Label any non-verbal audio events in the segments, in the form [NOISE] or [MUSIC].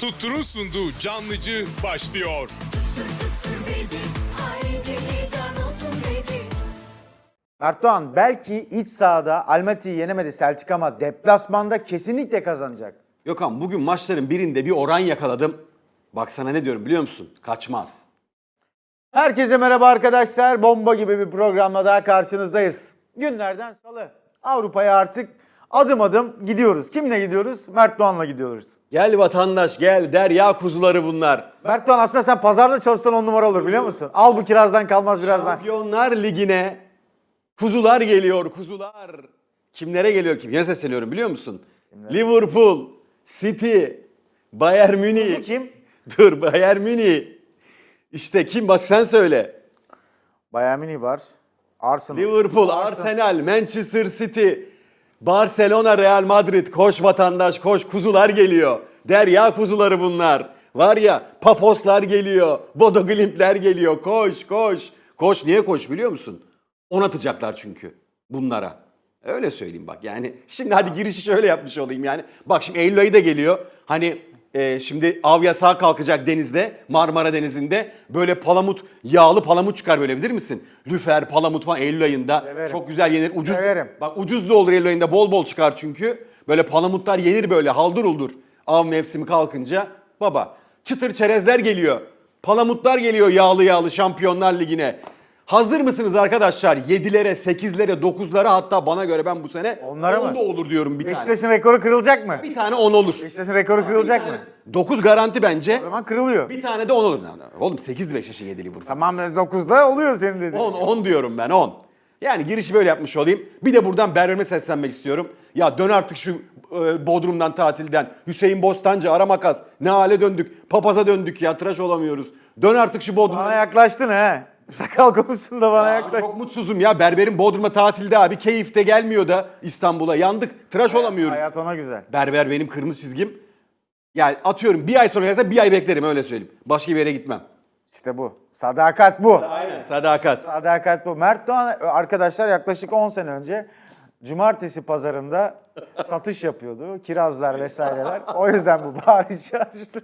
Tuttur'un sunduğu Canlıcı başlıyor. Erdoğan belki iç sahada Almaty'yi yenemedi Celtic ama deplasmanda kesinlikle kazanacak. Gökhan bugün maçların birinde bir oran yakaladım. Bak sana ne diyorum biliyor musun? Kaçmaz. Herkese merhaba arkadaşlar. Bomba gibi bir programla daha karşınızdayız. Günlerden salı. Avrupa'ya artık adım adım gidiyoruz. Kimle gidiyoruz? Mert Doğan'la gidiyoruz. Gel vatandaş gel derya kuzuları bunlar. Doğan aslında sen pazarda çalışsan on numara olur biliyor musun? Al bu kirazdan kalmaz birazdan. Şampiyonlar Ligi'ne kuzular geliyor kuzular. Kimlere geliyor kim? Yine sesleniyorum biliyor musun? Liverpool, City, Bayern Münih. Kuzu kim? Dur Bayern Münih. İşte kim bak sen söyle. Bayern Münih var. Arsenal. Liverpool, Arsenal, Manchester City, Barcelona, Real Madrid. Koş vatandaş koş kuzular geliyor. Derya kuzuları bunlar. Var ya Pafoslar geliyor, Bodo Glimt'ler geliyor. Koş koş. Koş niye koş biliyor musun? On atacaklar çünkü bunlara. Öyle söyleyeyim bak yani. Şimdi hadi girişi şöyle yapmış olayım yani. Bak şimdi Eylül ayı da geliyor. Hani e, şimdi av yasağı kalkacak denizde, Marmara Denizi'nde. Böyle palamut, yağlı palamut çıkar böyle bilir misin? Lüfer, palamut falan Eylül ayında. Severim. Çok güzel yenir. Ucuz, Severim. Bak ucuz da olur Eylül ayında bol bol çıkar çünkü. Böyle palamutlar yenir böyle haldır uldur. Av mevsimi kalkınca. Baba çıtır çerezler geliyor. Palamutlar geliyor yağlı yağlı Şampiyonlar Ligi'ne. Hazır mısınız arkadaşlar? 7'lere, 8'lere, 9'lara hatta bana göre ben bu sene Onlara 10 mı? da olur diyorum bir tane. Beşiktaş'ın rekoru kırılacak mı? Bir tane 10 olur. Beşiktaş'ın rekoru kırılacak mı? 9 garanti bence. O zaman kırılıyor. Bir tane de 10 olur. Oğlum 8 Beşiktaş'ın 7 Liverpool. Tamam 9'da oluyor senin dediğin. 10, 10 diyorum ben 10. Yani girişi böyle yapmış olayım. Bir de buradan Berber'ime seslenmek istiyorum. Ya dön artık şu e, Bodrum'dan tatilden. Hüseyin Bostancı, Aramakas. Ne hale döndük. Papaza döndük ya tıraş olamıyoruz. Dön artık şu Bana Bodrum'a. yaklaştın he. Sakal konusunda bana Abi yaklaştın. çok mutsuzum ya. Berber'in Bodrum'a tatilde abi. Keyifte gelmiyor da İstanbul'a. Yandık. Tıraş olamıyoruz. Hayat ona güzel. Berber benim kırmızı çizgim. Yani atıyorum bir ay sonra gelse bir ay beklerim öyle söyleyeyim. Başka bir yere gitmem. İşte bu. Sadakat bu. Aynen. Sadakat. Sadakat bu. Mert Doğan arkadaşlar yaklaşık 10 sene önce cumartesi pazarında satış yapıyordu. Kirazlar vesaireler. O yüzden bu bağırış açtı.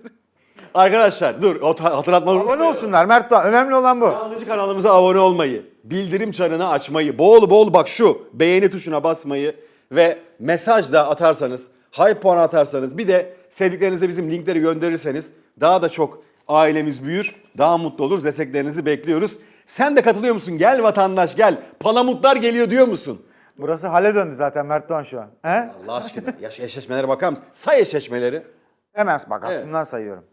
Arkadaşlar dur o ta- hatırlatma. Abone olsunlar Mert Doğan. Önemli olan bu. Kanalcı kanalımıza abone olmayı, bildirim çanını açmayı, bol bol bak şu beğeni tuşuna basmayı ve mesaj da atarsanız, hype puan atarsanız bir de sevdiklerinize bizim linkleri gönderirseniz daha da çok ailemiz büyür, daha mutlu oluruz. Desteklerinizi bekliyoruz. Sen de katılıyor musun? Gel vatandaş gel. Palamutlar geliyor diyor musun? Burası hale döndü zaten Mert Doğan şu an. He? Allah aşkına. Ya şu eşleşmelere bakar mısın? Say eşleşmeleri. Hemen bak aklımdan sayıyorum.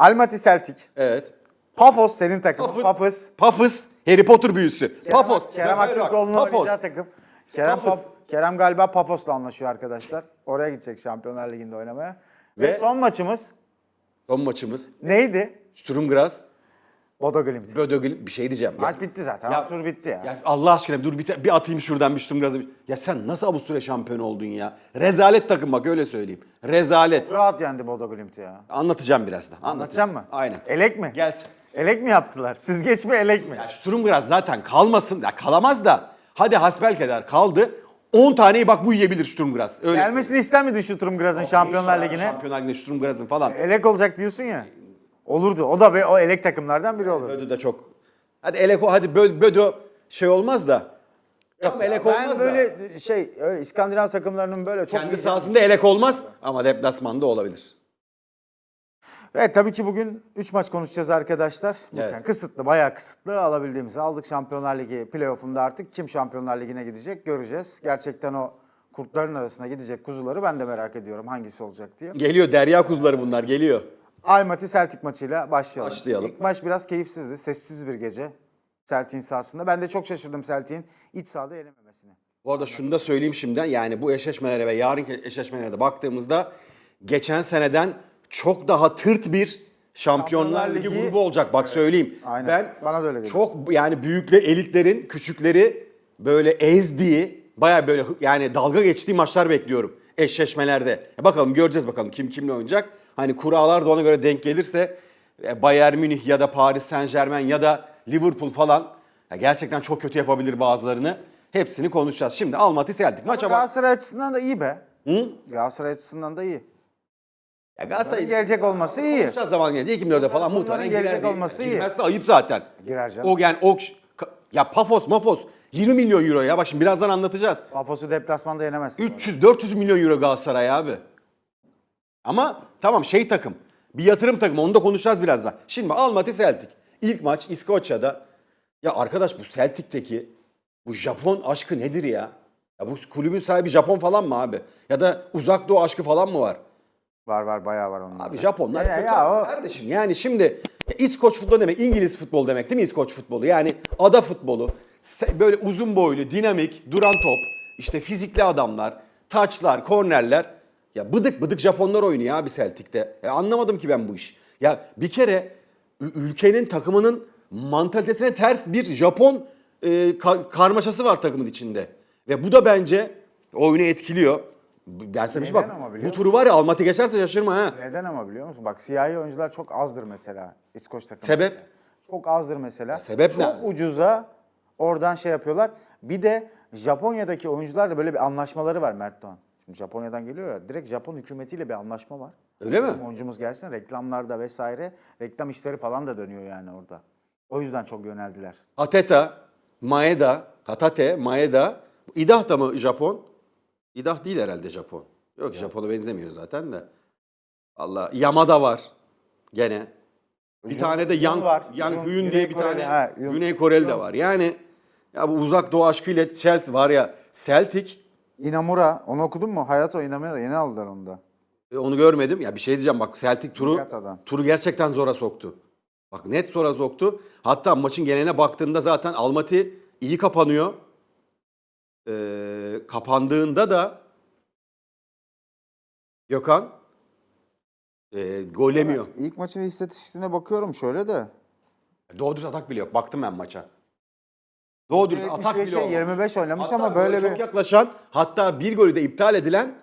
Almaty Celtic. Evet. Pafos senin takım. Pafız. Pafos. Pafız. Harry Potter büyüsü. Pafos. Kerem bak, Aktürkoğlu'nun Pafos. oynayacağı takım. Kerem, Pafos. Paf- Kerem galiba Pafos'la anlaşıyor arkadaşlar. Oraya gidecek Şampiyonlar Ligi'nde oynamaya. Ve, Ve- son maçımız Son maçımız. neydi? Sturm Graz. Bodo Glimt. Bödögül bir şey diyeceğim. Ya- Maç bitti zaten. Ya- tur bitti ya. Ya Allah aşkına bir dur bir, bir atayım şuradan bir Sturm Graz'a. bir- Ya sen nasıl Avusturya şampiyonu oldun ya? Rezalet takım bak öyle söyleyeyim. Rezalet. Rahat yendi Bodo Glimt'i ya. Anlatacağım birazdan. Anlatacak mı? Aynen. Elek mi? Gelsin. Elek mi yaptılar? Süzgeç mi elek mi? Ya Sturm Graz zaten kalmasın. Ya kalamaz da. Hadi hasbelkader kaldı. 10 taneyi bak bu yiyebilir Sturm Graz. Öyle. Gelmesini ister miydin şu Turm Graz'ın Şampiyonlar Ligi'ne? Şampiyonlar Ligi'ne Sturm Graz'ın falan. Elek olacak diyorsun ya. Olurdu. O da be, o elek takımlardan biri olur. Bödö de çok. Hadi Eleko hadi Bö- Bödö şey olmaz da. Tam Elek ben olmaz da. böyle şey öyle İskandinav takımlarının böyle çok Kendi sahasında elek olmaz ama deplasmanda olabilir. Evet tabii ki bugün 3 maç konuşacağız arkadaşlar. Evet. Yani kısıtlı, bayağı kısıtlı alabildiğimizi aldık. Şampiyonlar Ligi playoff'unda artık kim Şampiyonlar Ligi'ne gidecek göreceğiz. Gerçekten o kurtların arasına gidecek kuzuları ben de merak ediyorum hangisi olacak diye. Geliyor derya kuzuları bunlar geliyor. Almaty Celtic maçıyla başlayalım. Başlayalım. İlk maç biraz keyifsizdi. Sessiz bir gece Celtic'in sahasında. Ben de çok şaşırdım Celtic'in iç sahada yenememesine. Bu arada şunu da söyleyeyim şimdiden yani bu eşleşmelere ve yarınki eşleşmelere de baktığımızda geçen seneden çok daha tırt bir Şampiyonlar Şampiyonlar Ligi Ligi- grubu olacak bak söyleyeyim. Aynen. Ben Bana da öyle geliyor. çok yani büyükler elitlerin küçükleri böyle ezdiği baya böyle yani dalga geçtiği maçlar bekliyorum eşleşmelerde. E bakalım göreceğiz bakalım kim kimle oynayacak. Hani kurallar da ona göre denk gelirse e, Bayern Münih ya da Paris Saint Germain ya da Liverpool falan gerçekten çok kötü yapabilir bazılarını. Hepsini konuşacağız. Şimdi Almaty Celtic maça bak. Galatasaray açısından da iyi be. Galatasaray açısından da iyi. Ya Galatasaray gelecek olması iyi. Konuşacağız zaman gelince 2004'e falan muhtemelen gelecek girer diye. olması iyi. Girmezse ayıp zaten. Girer canım. O yani o ya Pafos Mafos 20 milyon euro ya bak şimdi birazdan anlatacağız. Pafosu deplasmanda yenemezsin. 300-400 milyon euro Galatasaray abi. Ama tamam şey takım. Bir yatırım takımı onu da konuşacağız birazdan. Şimdi Almaty Celtic. İlk maç İskoçya'da. Ya arkadaş bu Celtic'teki bu Japon aşkı nedir ya? Ya bu kulübün sahibi Japon falan mı abi? Ya da uzak doğu aşkı falan mı var? Var var bayağı var onun. Abi Japonlar Ya, kötü ya abi o- kardeşim. Yani şimdi ya İskoç futbolu demek İngiliz futbolu demek değil mi İskoç futbolu? Yani ada futbolu. Se- Böyle uzun boylu, dinamik, duran top, işte fizikli adamlar, taçlar, kornerler. Ya bıdık bıdık Japonlar oynuyor abi Celtic'te. Ya anlamadım ki ben bu iş. Ya bir kere ülkenin takımının mantalitesine ters bir Japon e, ka- karmaşası var takımın içinde. Ve bu da bence oyunu etkiliyor. Ben sana bir şey Neden bak. ama biliyor Bu musun? turu var ya Almaty geçerse şaşırma ha. Neden ama biliyor musun? Bak siyahi oyuncular çok azdır mesela İskoç takımı. Sebep? Çok azdır mesela. sebep ne? Çok ucuza oradan şey yapıyorlar. Bir de Japonya'daki oyuncularla böyle bir anlaşmaları var Mert Doğan. Şimdi Japonya'dan geliyor ya direkt Japon hükümetiyle bir anlaşma var. Öyle mi? Bizim oyuncumuz gelsin reklamlarda vesaire reklam işleri falan da dönüyor yani orada. O yüzden çok yöneldiler. Ateta, Maeda, Hatate, Maeda. İdah da mı Japon? İdah değil herhalde Japon. Yok Japon'a benzemiyor zaten de. Allah Yamada var gene. Bir Jun- tane de Yang, var. Yang Hyun Güney diye bir Koreli, tane ha, Güney Koreli de var. Yani ya bu uzak doğu aşkıyla Chelsea var ya Celtic Inamura onu okudun mu? Hayato Inamura yeni aldılar onu da. e, onu görmedim. Ya bir şey diyeceğim bak Celtic turu Niigata'dan. turu gerçekten zora soktu. Bak net zora soktu. Hatta maçın geneline baktığında zaten Almaty iyi kapanıyor. Ee, kapandığında da Gökhan e, golemiyor. İlk maçın istatistiğine bakıyorum şöyle de. Doğru düz atak bile yok. Baktım ben maça. Doğru düz atak bile 75'e yok. 25 oynamış Hatta ama böyle gole bir... çok yaklaşan hatta bir golü de iptal edilen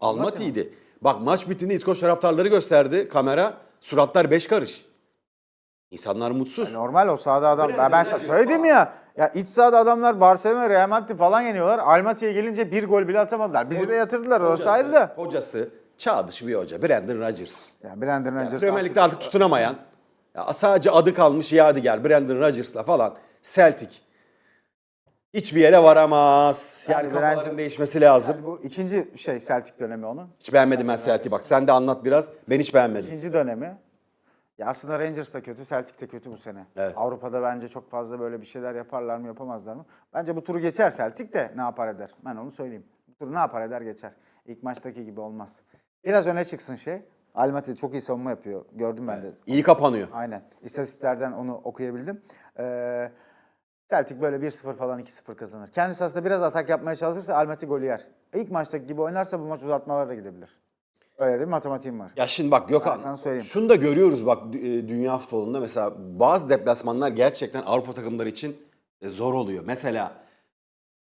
Almaty'ydi. Bak maç bittiğinde İskoç taraftarları gösterdi kamera. Suratlar beş karış. İnsanlar mutsuz. Normal o sahada adam. Ben, ben sana söyledim ya. Ya iç sahada adamlar Barcelona, Real Madrid falan yeniyorlar. Almaty'ye gelince bir gol bile atamadılar. Bizi de yatırdılar orası ayrı da. Hocası çağ dışı bir hoca. Brandon Rodgers. Ya Brandon Rodgers Premier Lig'de artık tutunamayan, ya sadece adı kalmış yadigar Brandon Rodgers'la falan Celtic hiçbir yere varamaz. Yani, Yani kafaların değişmesi lazım. Yani bu ikinci şey Celtic dönemi onun. Hiç beğenmedim ben Celtic'i. Bak sen de anlat biraz. Ben hiç beğenmedim. İkinci dönemi. Ya aslında Rangers da kötü, Celtic de kötü bu sene. Evet. Avrupa'da bence çok fazla böyle bir şeyler yaparlar mı yapamazlar mı? Bence bu turu geçer Celtic de ne yapar eder? Ben onu söyleyeyim. Bu turu ne yapar eder geçer. İlk maçtaki gibi olmaz. Biraz öne çıksın şey. Almaty çok iyi savunma yapıyor. Gördüm ben de. İyi kapanıyor. Aynen. İstatistiklerden onu okuyabildim. Ee, Celtic böyle 1-0 falan 2-0 kazanır. Kendisi aslında biraz atak yapmaya çalışırsa Almaty golü yer. İlk maçtaki gibi oynarsa bu maç uzatmalara da gidebilir. Öyle bir matematiğim var. Ya şimdi bak Gökhan, sana söyleyeyim. şunu da görüyoruz bak e, dünya futbolunda mesela bazı deplasmanlar gerçekten Avrupa takımları için e, zor oluyor. Mesela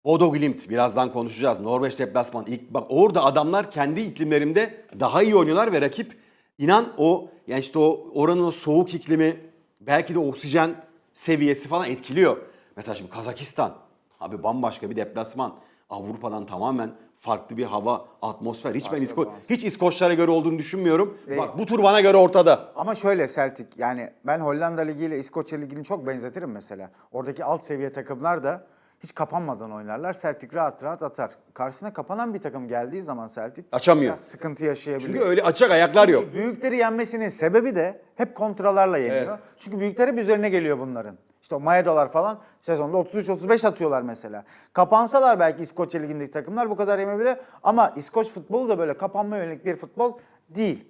Bodo Glimt birazdan konuşacağız. Norveç deplasman ilk bak orada adamlar kendi iklimlerinde daha iyi oynuyorlar ve rakip inan o yani işte o oranın o soğuk iklimi belki de oksijen seviyesi falan etkiliyor. Mesela şimdi Kazakistan abi bambaşka bir deplasman. Avrupa'dan tamamen farklı bir hava, atmosfer. Hiç ben İsko hiç İskoçlara göre olduğunu düşünmüyorum. Bak bu tur bana göre ortada. Ama şöyle Celtic yani ben Hollanda Ligi ile İskoçya Ligi'ni çok benzetirim mesela. Oradaki alt seviye takımlar da hiç kapanmadan oynarlar. Celtic rahat rahat atar. Karşısına kapanan bir takım geldiği zaman Celtic Açamıyor. sıkıntı yaşayabiliyor. Çünkü öyle açacak ayaklar yok. Büyükleri yenmesinin sebebi de hep kontralarla yeniyor. Evet. Çünkü büyükler hep üzerine geliyor bunların. İşte o Maedo'lar falan sezonda 33-35 atıyorlar mesela. Kapansalar belki İskoçya Ligi'ndeki takımlar bu kadar yemeyebilir. Ama İskoç futbolu da böyle kapanma yönelik bir futbol değil.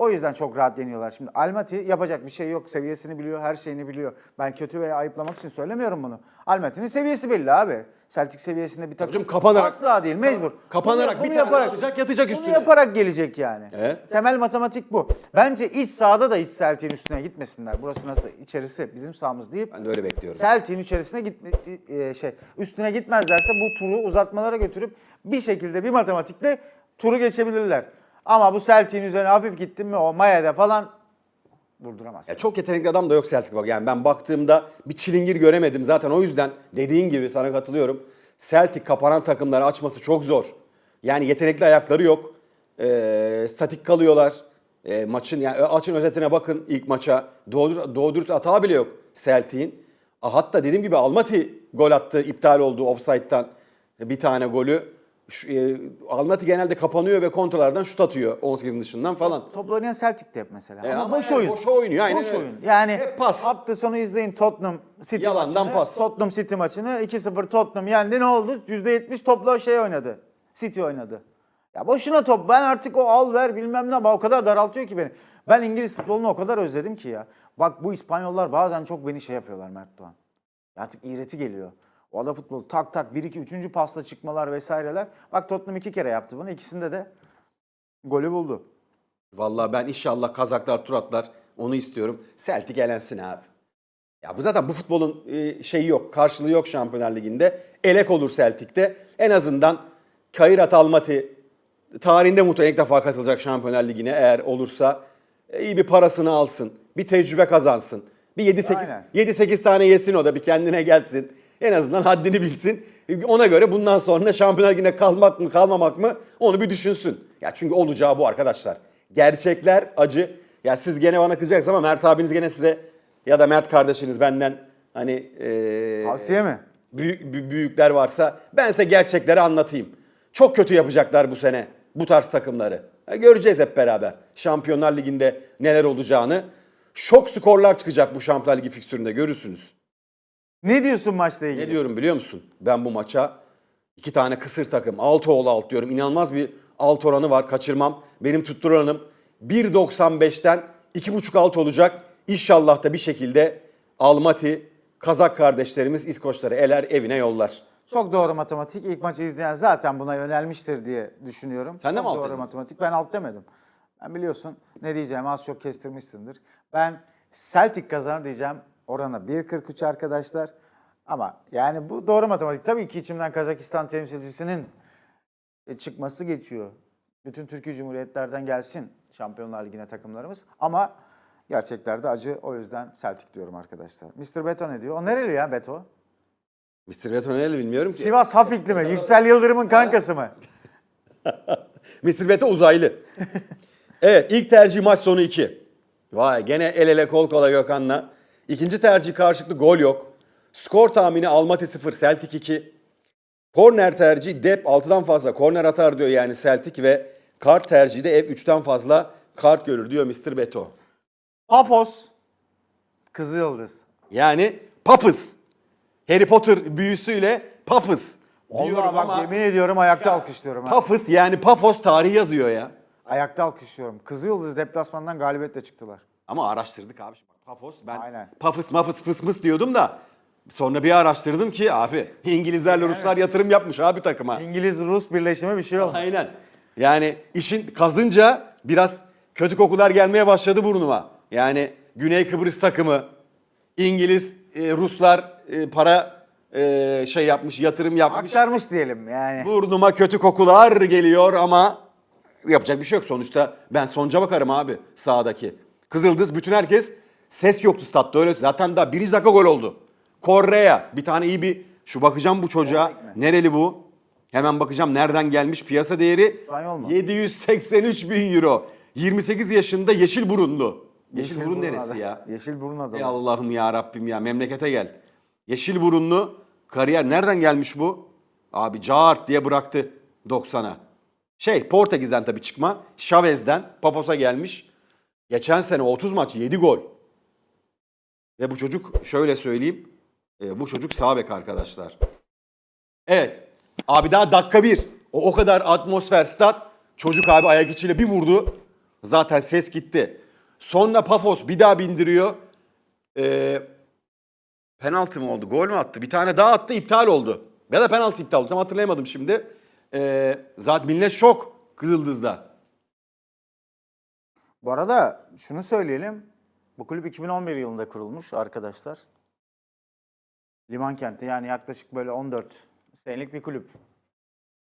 O yüzden çok rahat yeniyorlar. Şimdi Almaty yapacak bir şey yok. Seviyesini biliyor, her şeyini biliyor. Ben kötü veya ayıplamak için söylemiyorum bunu. Almaty'nin seviyesi belli abi. Celtic seviyesinde bir takım kapanarak- asla değil mecbur. kapanarak Bunu- bir bunu tane atacak, yatacak bunu üstüne. yaparak gelecek yani. Evet. Temel matematik bu. Bence iç sahada da hiç Celtic'in üstüne gitmesinler. Burası nasıl? İçerisi bizim sahamız deyip Ben de öyle bekliyorum. Celtic'in içerisine gitme e, şey üstüne gitmezlerse bu turu uzatmalara götürüp bir şekilde bir matematikle turu geçebilirler. Ama bu Celtic'in üzerine hafif gittin mi o Maya'da falan durduramaz. Ya çok yetenekli adam da yok Celtic bak. Yani ben baktığımda bir çilingir göremedim. Zaten o yüzden dediğin gibi sana katılıyorum. Celtic kapanan takımları açması çok zor. Yani yetenekli ayakları yok. Ee, statik kalıyorlar. E, maçın yani maçın özetine bakın ilk maça. Doğru, doğru hata bile yok Celtic'in. Hatta dediğim gibi Almaty gol attı. iptal oldu offside'dan bir tane golü. Şu, e, Almaty genelde kapanıyor ve kontralardan şut atıyor 18'in dışından falan. Topla oynayan Celtic'te hep mesela. E ama, ama boş yani oyun. boş oynuyor, aynen Boş öyle. oyun. Yani Hep pas. hafta sonu izleyin Tottenham City Yalandan maçını. pas. Tottenham City maçını 2-0 Tottenham yendi. Ne oldu? %70 topla şey oynadı. City oynadı. Ya boşuna top. Ben artık o al ver bilmem ne ama o kadar daraltıyor ki beni. Ben İngiliz futbolunu o kadar özledim ki ya. Bak bu İspanyollar bazen çok beni şey yapıyorlar Mert Doğan. Artık iğreti geliyor. O ada futbolu tak tak 1-2 3. pasla çıkmalar vesaireler. Bak Tottenham iki kere yaptı bunu. İkisinde de golü buldu. Vallahi ben inşallah Kazaklar tur atlar. Onu istiyorum. Celtic elensin abi. Ya bu zaten bu futbolun e, şeyi yok. Karşılığı yok Şampiyonlar Ligi'nde. Elek olur Celtic'te. En azından Kairat Almaty tarihinde muhtemelen ilk defa katılacak Şampiyonlar Ligi'ne eğer olursa e, iyi bir parasını alsın. Bir tecrübe kazansın. Bir 7-8 Aynen. 7-8 tane yesin o da bir kendine gelsin. En azından haddini bilsin. Ona göre bundan sonra Şampiyonlar Ligi'ne kalmak mı kalmamak mı onu bir düşünsün. Ya çünkü olacağı bu arkadaşlar. Gerçekler acı. Ya siz gene bana kızacaksınız ama Mert abiniz gene size ya da Mert kardeşiniz benden hani eee, Tavsiye mi? büyük, bü- büyükler varsa ben size gerçekleri anlatayım. Çok kötü yapacaklar bu sene bu tarz takımları. Ha, Göreceğiz hep beraber. Şampiyonlar Ligi'nde neler olacağını. Şok skorlar çıkacak bu Şampiyonlar Ligi fikstüründe görürsünüz. Ne diyorsun maçla ilgili? Ne diyorum biliyor musun? Ben bu maça iki tane kısır takım. Altı oğlu alt diyorum. İnanılmaz bir alt oranı var. Kaçırmam. Benim tutturanım 1.95'ten 2.5 alt olacak. İnşallah da bir şekilde Almaty, Kazak kardeşlerimiz İskoçları eler evine yollar. Çok doğru matematik. İlk maçı izleyen zaten buna yönelmiştir diye düşünüyorum. Sen de çok mi alt doğru dedin? matematik. Ben alt demedim. Ben biliyorsun ne diyeceğimi az çok kestirmişsindir. Ben Celtic kazanır diyeceğim. Orana 1.43 arkadaşlar. Ama yani bu doğru matematik. Tabii ki içimden Kazakistan temsilcisinin e, çıkması geçiyor. Bütün Türkiye Cumhuriyetlerden gelsin Şampiyonlar Ligi'ne takımlarımız. Ama gerçeklerde acı. O yüzden Celtic diyorum arkadaşlar. Mr. Beto ne diyor? O nereli ya Beto? Mr. Beto nereli bilmiyorum ki. Sivas Hafikli mi? Yüksel Yıldırım'ın kankası mı? [LAUGHS] Mr. Beto uzaylı. evet ilk tercih maç sonu 2. Vay gene el ele kol kola Gökhan'la. İkinci tercih karşılıklı gol yok. Skor tahmini Almaty 0, Celtic 2. Korner tercihi Dep 6'dan fazla korner atar diyor yani Celtic ve kart tercihi de ev 3'ten fazla kart görür diyor Mr. Beto. Pafos. Kızılyıldız. Yani Puffs. Harry Potter büyüsüyle Puffs diyorum Vallahi bak ama yemin ediyorum ayakta alkışlıyorum. Ha. Yani Pafos tarihi yazıyor ya. Ayakta alkışlıyorum. Kızılyıldız deplasmandan galibiyetle çıktılar. Ama araştırdık abi. Pafos ben Aynen. Pafıs mafıs fıs mıs diyordum da sonra bir araştırdım ki abi [LAUGHS] İngilizlerle Ruslar yatırım yapmış abi takıma. İngiliz-Rus birleşimi bir şey oldu. Aynen. Yani işin kazınca biraz kötü kokular gelmeye başladı burnuma. Yani Güney Kıbrıs takımı, İngiliz, e, Ruslar e, para e, şey yapmış, yatırım yapmış. Aktarmış diyelim yani. Burnuma kötü kokular geliyor ama yapacak bir şey yok. Sonuçta ben sonuca bakarım abi sahadaki. Kızıldız bütün herkes ses yoktu statta öyle. Zaten daha birinci dakika gol oldu. Korea bir tane iyi bir şu bakacağım bu çocuğa. Nereli bu? Hemen bakacağım nereden gelmiş piyasa değeri. İspanyol mu? 783 bin euro. 28 yaşında yeşil burunlu. Yeşil, burun neresi adı. ya? Yeşil burun adı. Ey Allah'ım ya Rabbim ya memlekete gel. Yeşil burunlu kariyer nereden gelmiş bu? Abi Cart diye bıraktı 90'a. Şey Portekiz'den tabii çıkma. Chavez'den Pafos'a gelmiş. Geçen sene 30 maç 7 gol. Ve bu çocuk şöyle söyleyeyim. e, bu çocuk sağ bek arkadaşlar. Evet. Abi daha dakika bir. O, o kadar atmosfer stat. Çocuk abi ayak içiyle bir vurdu. Zaten ses gitti. Sonra Pafos bir daha bindiriyor. Ee, penaltı mı oldu? Gol mü attı? Bir tane daha attı iptal oldu. Ya da penaltı iptal oldu. Tam hatırlayamadım şimdi. Ee, zaten millet şok Kızıldız'da. Bu arada şunu söyleyelim. Bu kulüp 2011 yılında kurulmuş arkadaşlar. Liman kenti yani yaklaşık böyle 14 senelik bir kulüp.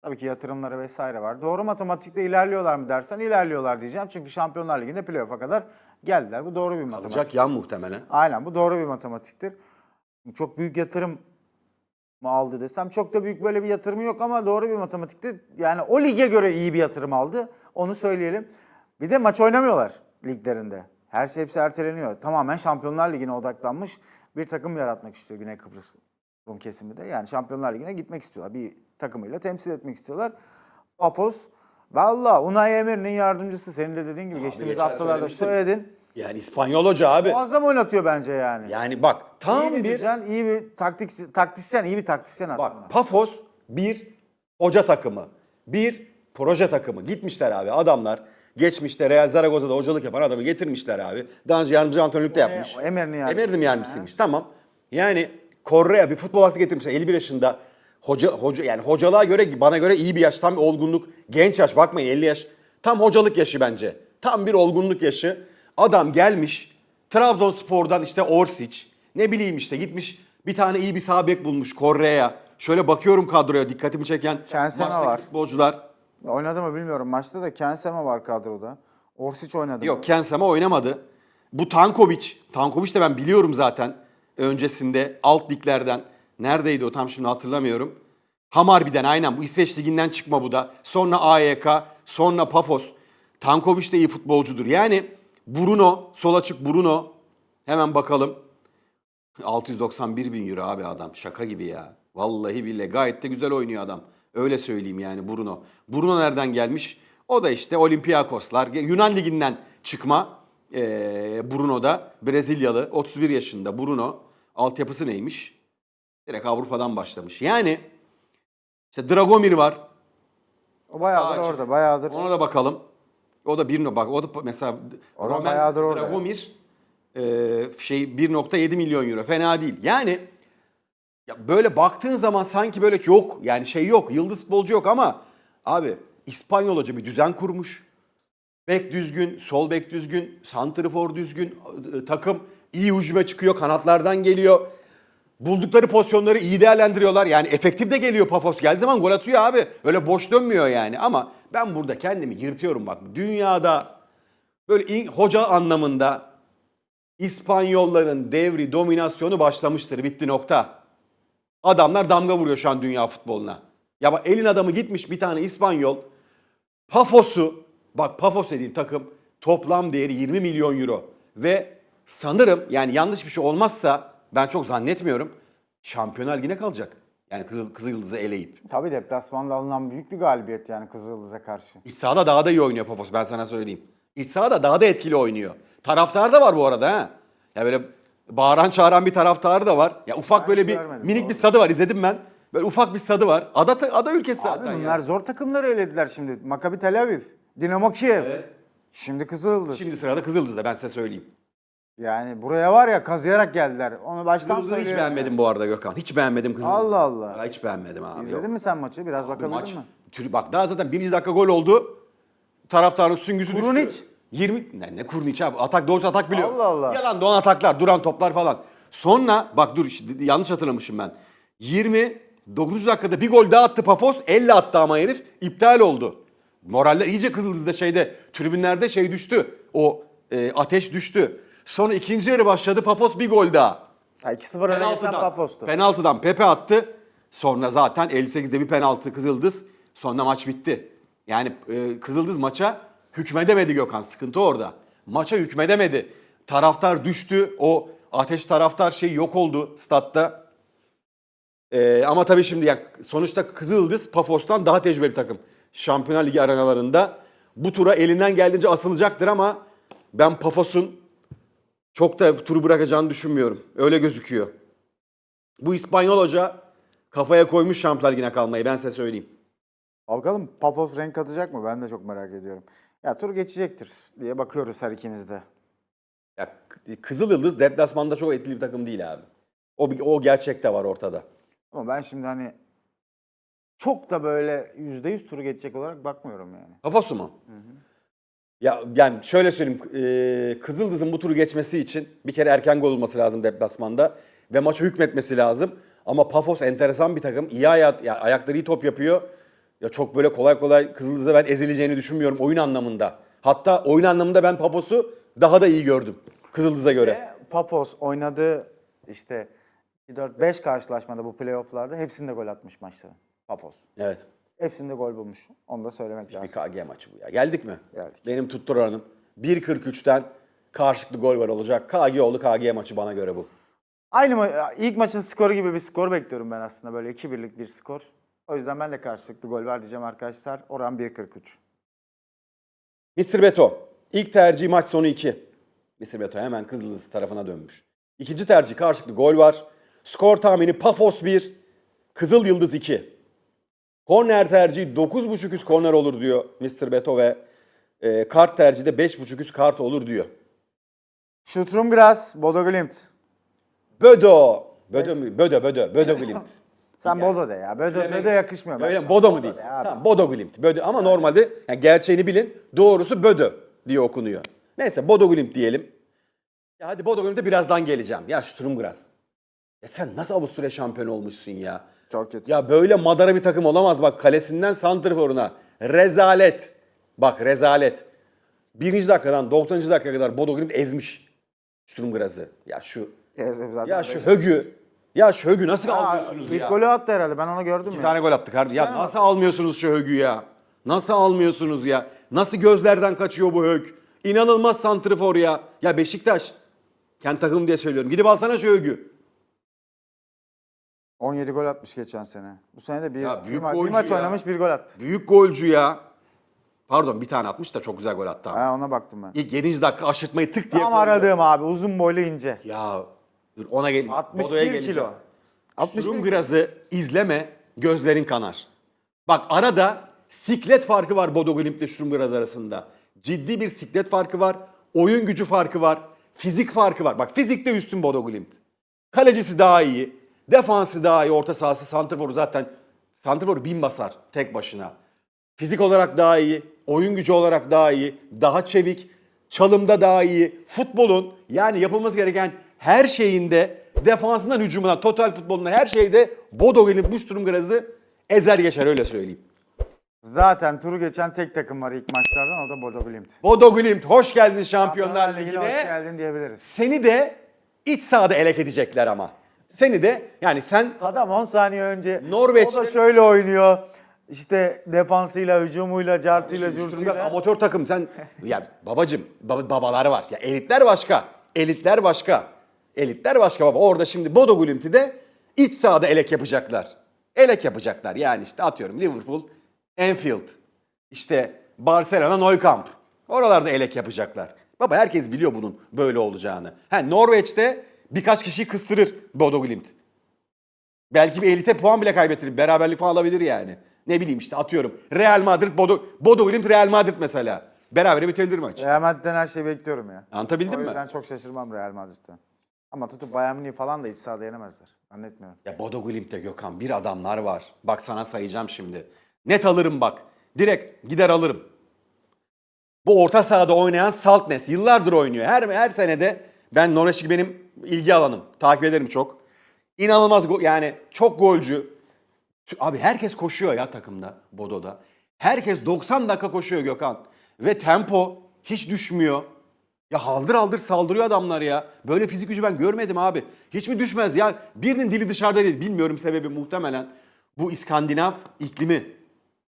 Tabii ki yatırımları vesaire var. Doğru matematikte ilerliyorlar mı dersen ilerliyorlar diyeceğim. Çünkü Şampiyonlar Ligi'nde playoff'a kadar geldiler. Bu doğru bir matematik. Alacak yan muhtemelen. Aynen bu doğru bir matematiktir. Çok büyük yatırım mı aldı desem çok da büyük böyle bir yatırımı yok ama doğru bir matematikti. Yani o lige göre iyi bir yatırım aldı. Onu söyleyelim. Bir de maç oynamıyorlar liglerinde. Her şey hepsi erteleniyor. Tamamen Şampiyonlar Ligi'ne odaklanmış bir takım yaratmak istiyor Güney Kıbrıs Rum kesimi de. Yani Şampiyonlar Ligi'ne gitmek istiyorlar. Bir takımıyla temsil etmek istiyorlar. Pafos Valla Unai Emery'nin yardımcısı senin de dediğin gibi geçtiğimiz geçen haftalarda söyledin. Yani İspanyol hoca abi. Muazzam oynatıyor bence yani. Yani bak tam iyi bir, bir düzen, iyi bir taktik, taktisyen, iyi bir taktisyen aslında. Bak Pafos bir hoca takımı, bir proje takımı. Gitmişler abi adamlar. Geçmişte Real Zaragoza'da hocalık yapan adamı getirmişler abi. Daha önce yardımcı antrenörlük de ne? yapmış. O Emery'nin yardımcısı. Emery'nin yardımcısıymış. Tamam. Yani Correa bir futbol aklı getirmişler 51 yaşında. Hoca, hoca yani hocalığa göre bana göre iyi bir yaş, tam bir olgunluk. Genç yaş bakmayın 50 yaş. Tam hocalık yaşı bence. Tam bir olgunluk yaşı. Adam gelmiş Trabzonspor'dan işte Orsic ne bileyim işte gitmiş bir tane iyi bir sağ bek bulmuş Correa. Şöyle bakıyorum kadroya dikkatimi çeken maçtaki var. futbolcular. Oynadı mı bilmiyorum. Maçta da Kensema var kadroda. Orsic oynadı. Yok Kensema oynamadı. Bu Tankovic. Tankovic de ben biliyorum zaten öncesinde alt liglerden. Neredeydi o tam şimdi hatırlamıyorum. Hamarbi'den aynen bu İsveç liginden çıkma bu da. Sonra AYK, sonra Pafos. Tankovic de iyi futbolcudur. Yani Bruno, sol açık Bruno. Hemen bakalım. 691 bin euro abi adam. Şaka gibi ya. Vallahi billahi gayet de güzel oynuyor adam. Öyle söyleyeyim yani Bruno. Bruno nereden gelmiş? O da işte Olympiakoslar. Yunan liginden çıkma. Ee, Bruno da Brezilyalı. 31 yaşında Bruno. Altyapısı neymiş? Direkt Avrupa'dan başlamış. Yani işte Dragomir var. O bayağıdır Sağ açık. orada. Bayağıdır. Ona da bakalım. O da bir bak o da mesela O da bayağıdır orada. Dragomir e, şey 1.7 milyon euro fena değil. Yani ya böyle baktığın zaman sanki böyle yok yani şey yok yıldız futbolcu yok ama abi İspanyol hoca bir düzen kurmuş. Bek düzgün, sol bek düzgün, santrifor düzgün, e, takım iyi hücuma çıkıyor, kanatlardan geliyor. Buldukları pozisyonları iyi değerlendiriyorlar. Yani efektif de geliyor Pafos. Geldiği zaman gol atıyor abi. Öyle boş dönmüyor yani. Ama ben burada kendimi yırtıyorum bak. Dünyada böyle hoca anlamında İspanyolların devri, dominasyonu başlamıştır. Bitti nokta. Adamlar damga vuruyor şu an dünya futboluna. Ya bak elin adamı gitmiş bir tane İspanyol. Pafos'u, bak Pafos dediğin takım toplam değeri 20 milyon euro. Ve sanırım yani yanlış bir şey olmazsa ben çok zannetmiyorum. Şampiyonlar Ligi'ne kalacak. Yani Kızıl, Kızılyıldız'ı eleyip. Tabii deplasmanda alınan büyük bir galibiyet yani Kızıldız'a karşı. İç sahada daha da iyi oynuyor Pafos ben sana söyleyeyim. İç sahada daha da etkili oynuyor. Taraftar da var bu arada ha. Ya böyle bağıran çağıran bir taraftarı da var. Ya ufak Ben böyle hiç bir görmedim, minik doğru. bir stadı var izledim ben. Böyle ufak bir stadı var. Ada ada ülkesi Abi zaten bunlar ya. zor takımları elediler şimdi. Maccabi Tel Aviv, Dinamo Kiev. Şimdi Kızıldız. Şimdi sırada Kızıldız'da ben size söyleyeyim. Yani buraya var ya kazıyarak geldiler. Onu baştan Kızıldız'ı hiç söylüyorum. beğenmedim bu arada Gökhan. Hiç beğenmedim Kızıldız'ı. Allah Allah. Ya hiç beğenmedim abi. İzledin yok. mi sen maçı? Biraz bakabildin maç, mi? Tür- bak daha zaten birinci dakika gol oldu. Taraftarın süngüsü Kurunic. Düştü. 20 ne, ne Kurunic abi atak doğrusu atak biliyor. Allah Allah. Yalan doğan ataklar, duran toplar falan. Sonra bak dur yanlış hatırlamışım ben. 29 dakikada bir gol daha attı Pafos. 50 attı ama herif iptal oldu. Moraller iyice Kızıldız'da şeyde tribünlerde şey düştü. O e, ateş düştü. Sonra ikinci yarı başladı Pafos bir gol daha. Ha, 2-0 öne geçen Penaltıdan, Papos'tu. penaltıdan Pepe attı. Sonra zaten 58'de bir penaltı Kızıldız. Sonra maç bitti. Yani e, Kızıldız maça hükmedemedi Gökhan. Sıkıntı orada. Maça hükmedemedi. Taraftar düştü. O ateş taraftar şey yok oldu statta. E, ama tabii şimdi ya, sonuçta Kızıldız Pafos'tan daha tecrübeli bir takım. Şampiyonlar Ligi arenalarında. Bu tura elinden geldiğince asılacaktır ama ben Pafos'un çok da turu bırakacağını düşünmüyorum. Öyle gözüküyor. Bu İspanyol hoca kafaya koymuş Şampiyonlar Ligi'ne kalmayı ben size söyleyeyim. Bakalım Papos renk atacak mı? Ben de çok merak ediyorum. Ya tur geçecektir diye bakıyoruz her ikimiz de. Ya K- Kızılyıldız deplasmanda çok etkili bir takım değil abi. O o gerçek de var ortada. Ama ben şimdi hani çok da böyle %100 turu geçecek olarak bakmıyorum yani. Pafosu mu? Ya yani şöyle söyleyeyim. E, Kızıldız'ın bu turu geçmesi için bir kere erken gol olması lazım deplasmanda ve maça hükmetmesi lazım. Ama Pafos enteresan bir takım. İyi hayat, ya ayakları iyi top yapıyor. Ya çok böyle kolay kolay Kızıldız'a ben ezileceğini düşünmüyorum oyun anlamında. Hatta oyun anlamında ben Pafos'u daha da iyi gördüm Kızıldız'a göre. Ve Papos oynadığı işte 4-5 karşılaşmada bu playofflarda hepsinde gol atmış maçların. Papos. Evet. Hepsinde gol bulmuş. Onu da söylemek Bir lazım. KG maçı bu ya. Geldik mi? Geldik. Benim tutturanım 1.43'ten karşılıklı gol var olacak. KG oldu KG maçı bana göre bu. Aynı ma- ilk maçın skoru gibi bir skor bekliyorum ben aslında. Böyle 2-1'lik bir skor. O yüzden ben de karşılıklı gol var diyeceğim arkadaşlar. Oran 1.43. Mr. Beto. ilk tercih maç sonu 2. Mr. Beto hemen Kızıldız tarafına dönmüş. İkinci tercih karşılıklı gol var. Skor tahmini Pafos 1, Kızıl Yıldız 2. Korner tercihi 9.5 üst korner olur diyor Mr. Beto ve e, kart tercihi de 5.5 üst kart olur diyor. Stuttgart, Bodo Glimt. Bödo. Bödo mu? Bödo, Bödo. Bödo Glimt. [LAUGHS] Sen Bodo de ya. Bodo, Bilemek- Bodo yakışmıyor. Öyle mi? Bodo mu diyeyim? Tamam, Bodo Glimt. Bödo. Ama normalde yani gerçeğini bilin. Doğrusu Bödo diye okunuyor. Neyse Bodo Glimt diyelim. Ya hadi Bodo Glimt'e birazdan geleceğim. Ya Sturmgras. Ya sen nasıl Avusturya şampiyonu olmuşsun ya? Çok kötü. Ya böyle madara bir takım olamaz bak kalesinden santrforuna. Rezalet. Bak rezalet. Birinci dakikadan 90. dakikaya kadar Bodo Glimt ezmiş Sturmgras'ı. Ya şu ya şu. Högü. Ya şu Högü nasıl almıyorsunuz ilk ya? golü attı herhalde. Ben onu gördüm Bir ya. tane gol attık kardeşim. Ya nasıl almıyorsunuz şu Högü ya? Nasıl almıyorsunuz ya? Nasıl gözlerden kaçıyor bu Hög? İnanılmaz santrifor ya. Ya Beşiktaş. Kendi takım diye söylüyorum. Gidip alsana şu Högü. 17 gol atmış geçen sene. Bu sene de bir, Ya bir, büyük ma- bir golcü maç ya. oynamış bir gol attı. Büyük golcü ya. Pardon bir tane atmış da çok güzel gol attı. ama. Ha, ona baktım ben. İlk 7. dakika aşırtmayı tık diye Tam koydu. aradığım abi. Uzun boylu ince. Ya dur ona gel. 61 Bodo'ya geleceğim. kilo. 61 Sturmgras'ı izleme gözlerin kanar. Bak arada siklet farkı var Bodo Glimt ile Sturmgras arasında. Ciddi bir siklet farkı var. Oyun gücü farkı var. Fizik farkı var. Bak fizikte üstün Bodo Glimt. Kalecisi daha iyi. Defansı daha iyi. Orta sahası santrforu zaten santrforu bin basar tek başına. Fizik olarak daha iyi, oyun gücü olarak daha iyi, daha çevik, çalımda daha iyi. Futbolun yani yapılması gereken her şeyinde defansından hücumuna, total futboluna her şeyde Bodo Glimt bu Sturmgras'ı ezer geçer öyle söyleyeyim. Zaten turu geçen tek takım var ilk maçlardan. O da Bodo Glimt. Bodo Glimt hoş geldin Şampiyonlar Ligi'ne hoş geldin diyebiliriz. Seni de iç sahada elek edecekler ama. Seni de yani sen Adam 10 saniye önce Norveç'te- o da şöyle oynuyor. İşte defansıyla, hücumuyla, cartıyla, curtuyla. amatör takım sen ya babacım baba, babaları var ya elitler başka elitler başka elitler başka baba orada şimdi Bodo Glimt'i de iç sahada elek yapacaklar elek yapacaklar yani işte atıyorum Liverpool Anfield işte Barcelona Nou Camp oralarda elek yapacaklar baba herkes biliyor bunun böyle olacağını ha Norveç'te birkaç kişiyi kıstırır Bodo Glimt Belki bir elite puan bile kaybettirir. Beraberlik falan alabilir yani. Ne bileyim işte atıyorum. Real Madrid, Bodo, Bodo Glimt, Real Madrid mesela. Berabere bitebilir maç. Real Madrid'den her şeyi bekliyorum ya. Anlatabildim o mi? yüzden çok şaşırmam Real Madrid'den. Ama tutup Bayern Münih falan da iç sahada yenemezler. Zannetmiyorum. Ya Bodo Glimt'te Gökhan bir adamlar var. Bak sana sayacağım şimdi. Net alırım bak. Direkt gider alırım. Bu orta sahada oynayan Saltnes yıllardır oynuyor. Her her senede ben Norveç Ligi benim ilgi alanım. Takip ederim çok. İnanılmaz go- yani çok golcü. Abi herkes koşuyor ya takımda Bodo'da. Herkes 90 dakika koşuyor Gökhan. Ve tempo hiç düşmüyor. Ya haldır haldır saldırıyor adamlar ya. Böyle fizik gücü ben görmedim abi. Hiç mi düşmez ya? Birinin dili dışarıda değil. Bilmiyorum sebebi muhtemelen. Bu İskandinav iklimi.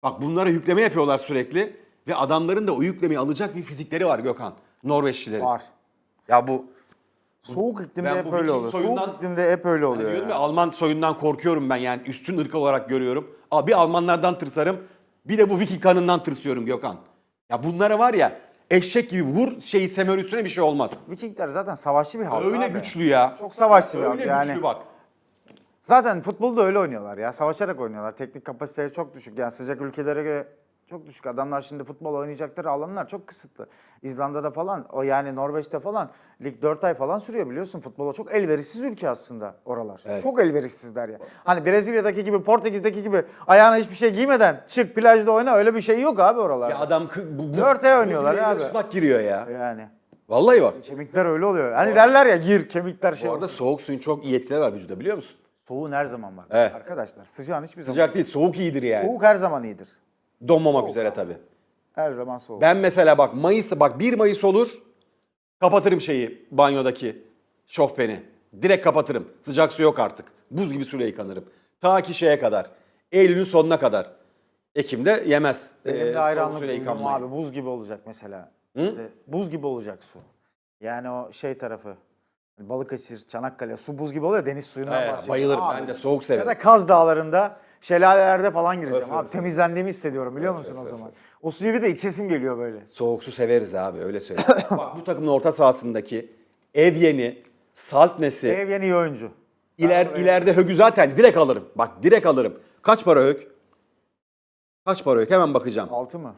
Bak bunlara yükleme yapıyorlar sürekli. Ve adamların da o yüklemeyi alacak bir fizikleri var Gökhan. Norveçlilerin. Var. Ya bu Soğuk iklimde Ben hep bu öyle Viking oluyor. soyundan- Soğuk iklimde hep öyle oluyor. diyorum ya. ya, Alman soyundan korkuyorum ben yani üstün ırk olarak görüyorum. Abi Almanlardan tırsarım bir de bu Viking kanından tırsıyorum Gökhan. Ya bunlara var ya eşek gibi vur şeyi semer üstüne bir şey olmaz. Vikingler zaten savaşçı bir halk Öyle abi. güçlü ya. Çok savaşçı bir halk Öyle yani. güçlü bak. Zaten futbolda öyle oynuyorlar ya. Savaşarak oynuyorlar. Teknik kapasiteleri çok düşük. Yani sıcak ülkelere göre çok düşük. Adamlar şimdi futbol oynayacakları alanlar çok kısıtlı. İzlanda'da falan, o yani Norveç'te falan lig 4 ay falan sürüyor biliyorsun. Futbola çok elverişsiz ülke aslında oralar. Evet. Çok elverişsizler ya. Hani Brezilya'daki gibi, Portekiz'deki gibi ayağına hiçbir şey giymeden çık plajda oyna öyle bir şey yok abi oralarda. Ya adam kı- bu, bu, Dört ay oynuyorlar bu abi. çıplak giriyor ya. Yani Vallahi bak. kemikler öyle oluyor. Hani derler ya gir kemikler şey Bu arada soğuk suyun çok iyi etkileri var vücuda biliyor musun? Soğuğun her zaman var. Evet. Arkadaşlar sıcağın hiçbir zaman. Sıcak değil soğuk iyidir yani. Soğuk her zaman iyidir. Donmamak üzere tabii. Her zaman soğuk. Ben mesela bak Mayıs bak 1 Mayıs olur kapatırım şeyi banyodaki şofbeni. Direkt kapatırım. Sıcak su yok artık. Buz gibi suyla yıkanırım. Ta ki şeye kadar. Eylül'ün sonuna kadar. Ekim'de yemez. Benim Ee, de soğuk suyla duydum yıkanmayı. abi. Buz gibi olacak mesela. İşte buz gibi olacak su. Yani o şey tarafı. Balıkesir, Çanakkale su buz gibi oluyor. Deniz suyundan Evet, bahsediyorum. bayılırım. Abi. Ben de soğuk Ya severim. da Kaz Dağları'nda şelalelerde falan gireceğim. Öf, abi öf, temizlendiğimi hissediyorum biliyor musun o zaman? O suyu bir de içesim geliyor böyle. Soğuk su severiz abi öyle söyleyeyim. [COUGHS] Bak bu takımın orta sahasındaki Evyeni, Saltnes'i, Ev yeni iyi oyuncu. iler, ileride Hög'ü zaten direkt alırım. Bak direkt alırım. Kaç para Hög? Kaç para Hög? Hemen bakacağım. 6 mı?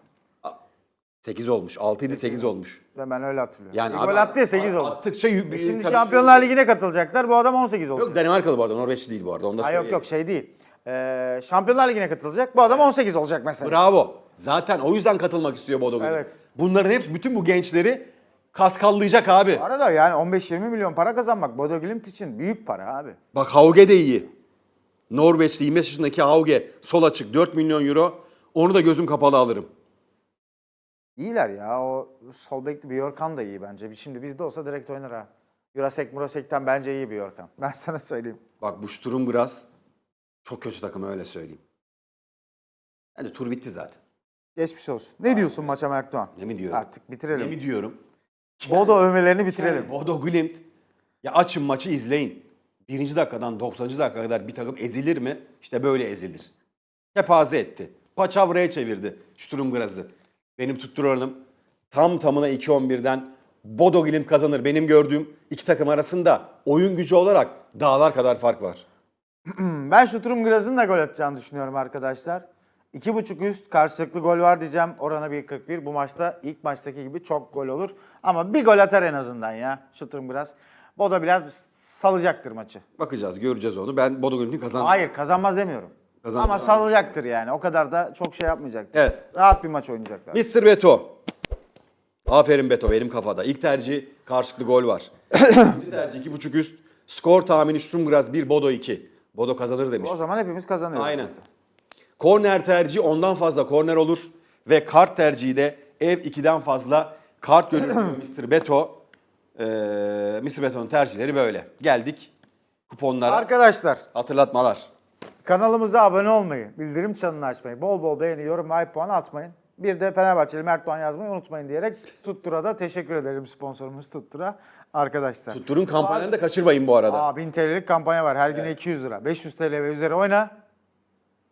8 olmuş. 6 idi 8 olmuş. Ben, ben öyle hatırlıyorum. Yani gol attı ya 8 oldu. Attıkça yük- Şimdi tabii- Şampiyonlar Ligi'ne katılacaklar. Bu adam 18 olacak. Yok Danimarkalı bu arada. Norveçli değil bu arada. Onu da Ha, yok yok şey değil. Ee, Şampiyonlar Ligi'ne katılacak. Bu adam 18 olacak mesela. Bravo. Zaten o yüzden katılmak istiyor Bodo Glimt. Evet. Bunların hepsi bütün bu gençleri kaskallayacak abi. Bu arada yani 15-20 milyon para kazanmak Bodo Glimt için büyük para abi. Bak Hauge de iyi. Norveçli 25 yaşındaki Hauge sol açık 4 milyon euro. Onu da gözüm kapalı alırım. İyiler ya. O sol bekli bir Yorkan da iyi bence. Şimdi bizde olsa direkt oynar ha. Jurasek Murasek'ten bence iyi bir Yorkan. Ben [LAUGHS] sana söyleyeyim. Bak bu Sturm biraz çok kötü takım öyle söyleyeyim. Bence tur bitti zaten. Geçmiş olsun. Ne diyorsun maça Mert Doğan? Ne mi diyorum? Artık bitirelim. Ne mi diyorum? Bodo övmelerini bitirelim. Bodo Glimt. Ya açın maçı izleyin. Birinci dakikadan 90. dakika kadar bir takım ezilir mi? İşte böyle ezilir. Kepaze etti. Paçavraya çevirdi Sturm Graz'ı. Benim tutturanım tam tamına 2-11'den Bodo Glimt kazanır. Benim gördüğüm iki takım arasında oyun gücü olarak dağlar kadar fark var. [CLEARS THROAT] Ben Şutrum Graz'ın da gol atacağını düşünüyorum arkadaşlar. 2.5 üst karşılıklı gol var diyeceğim. Orana 1.41. Bu maçta ilk maçtaki gibi çok gol olur. Ama bir gol atar en azından ya Şutrum Graz. Bodo biraz salacaktır maçı. Bakacağız, göreceğiz onu. Ben Bodo Glimt'in kazandığını Hayır kazanmaz demiyorum. Kazanır. Ama salacaktır yani. O kadar da çok şey yapmayacaktır. Evet. Rahat bir maç oynayacaklar. Mr. Beto. Aferin Beto benim kafada. İlk tercih karşılıklı gol var. [CLEARS THROAT] İkinci tercih 2.5 üst. Skor tahmini Sturmgras 1, Bodo 2. Bodo kazanır demiş. O zaman hepimiz kazanıyoruz. Aynen. Korner tercihi ondan fazla korner olur. Ve kart tercihi de ev 2'den fazla kart görüyor [CLEARS THROAT] Mr. Beto. Ee, Mr. Beto'nun tercihleri böyle. Geldik kuponlara. Arkadaşlar Hatırlatmalar. kanalımıza abone olmayı, bildirim çanını açmayı, bol bol beğeni, yorum ve puan atmayın. Bir de Fenerbahçeli Mert Doğan yazmayı unutmayın diyerek Tuttur'a da teşekkür ederim sponsorumuz Tuttur'a arkadaşlar. Tutturun kampanyanı da kaçırmayın bu arada. Aa 1000 TL'lik kampanya var. Her güne 200 lira. 500 TL ve üzeri oyna.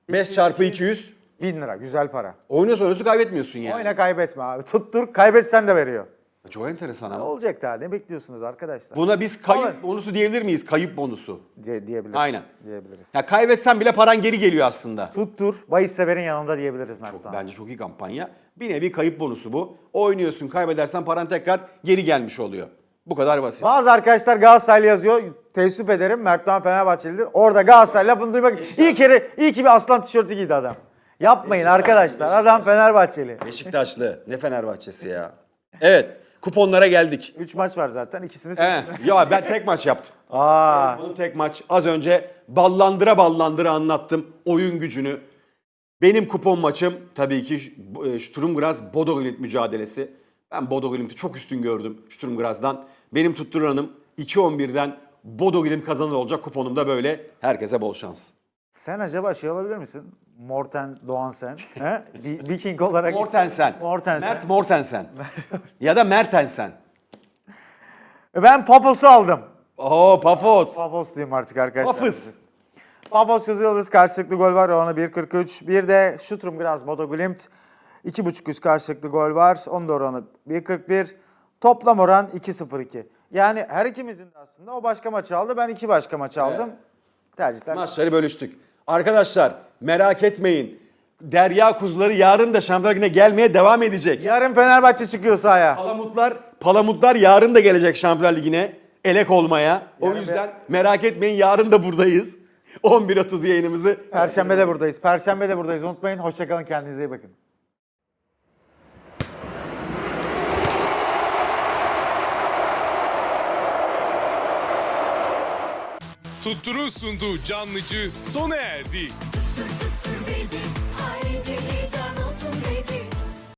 5 çarpı 200. 1000 lira. Güzel para. Oynuyorsun oynuyorsun kaybetmiyorsun yani. Oyna kaybetme abi. Tuttur. Kaybetsen de veriyor. Çok enteresan Ne ama. olacak daha? Ne bekliyorsunuz arkadaşlar? Buna biz kayıp Alın. bonusu diyebilir miyiz? Kayıp bonusu. Diye, diyebiliriz. Aynen. Diyebiliriz. Ya kaybetsen bile paran geri geliyor aslında. Tuttur. Bahis severin yanında diyebiliriz Mert Doğan. Bence çok iyi kampanya. Bir nevi kayıp bonusu bu. Oynuyorsun kaybedersen paran tekrar geri gelmiş oluyor. Bu kadar basit. Bazı arkadaşlar Galatasaraylı yazıyor. Teessüf ederim. Mert Doğan Fenerbahçelidir. Orada Galatasaray lafını duymak iyi kere iyi ki bir aslan tişörtü giydi adam. Yapmayın arkadaşlar. Adam Fenerbahçeli. Beşiktaşlı. Ne Fenerbahçesi ya. [LAUGHS] Evet. Kuponlara geldik. 3 maç var zaten. ikisini He, ya ben tek maç yaptım. [LAUGHS] Aa. Bunun tek maç. Az önce ballandıra ballandıra anlattım oyun gücünü. Benim kupon maçım tabii ki e, Sturm Graz Bodo Glimt mücadelesi. Ben Bodo Glimt'i çok üstün gördüm Sturm Graz'dan. Benim tutturanım 2-11'den Bodo Glimt kazanır olacak kuponum da böyle. Herkese bol şans. Sen acaba şey olabilir misin? Morten Doğan sen. He? Vi- Viking olarak. Mortensen. Mortensen. Mert Mortensen. ya da Mertensen. Ben Papos'u aldım. Oo Pafos. Papos diyeyim artık arkadaşlar. Pafız. Papos Kızıldız karşılıklı gol var. Ona 1.43. Bir de Şutrum Graz Bodo Glimt. 2.5 üst karşılıklı gol var. Onun da oranı 1.41. Toplam oran 2.02. Yani her ikimizin de aslında o başka maçı aldı. Ben iki başka maçı aldım. Tercihler. Maçları bölüştük. Arkadaşlar merak etmeyin. Derya kuzuları yarın da Şampiyonlar Ligi'ne gelmeye devam edecek. Yarın Fenerbahçe çıkıyor sahaya. Palamutlar, Palamutlar yarın da gelecek Şampiyonlar Ligi'ne elek olmaya. O Yarın yüzden merak etmeyin yarın da buradayız. [LAUGHS] 11.30 yayınımızı. Perşembe de buradayız. Perşembe de buradayız. Unutmayın. Hoşçakalın. Kendinize iyi bakın. Tuttur'un sunduğu canlıcı sona erdi.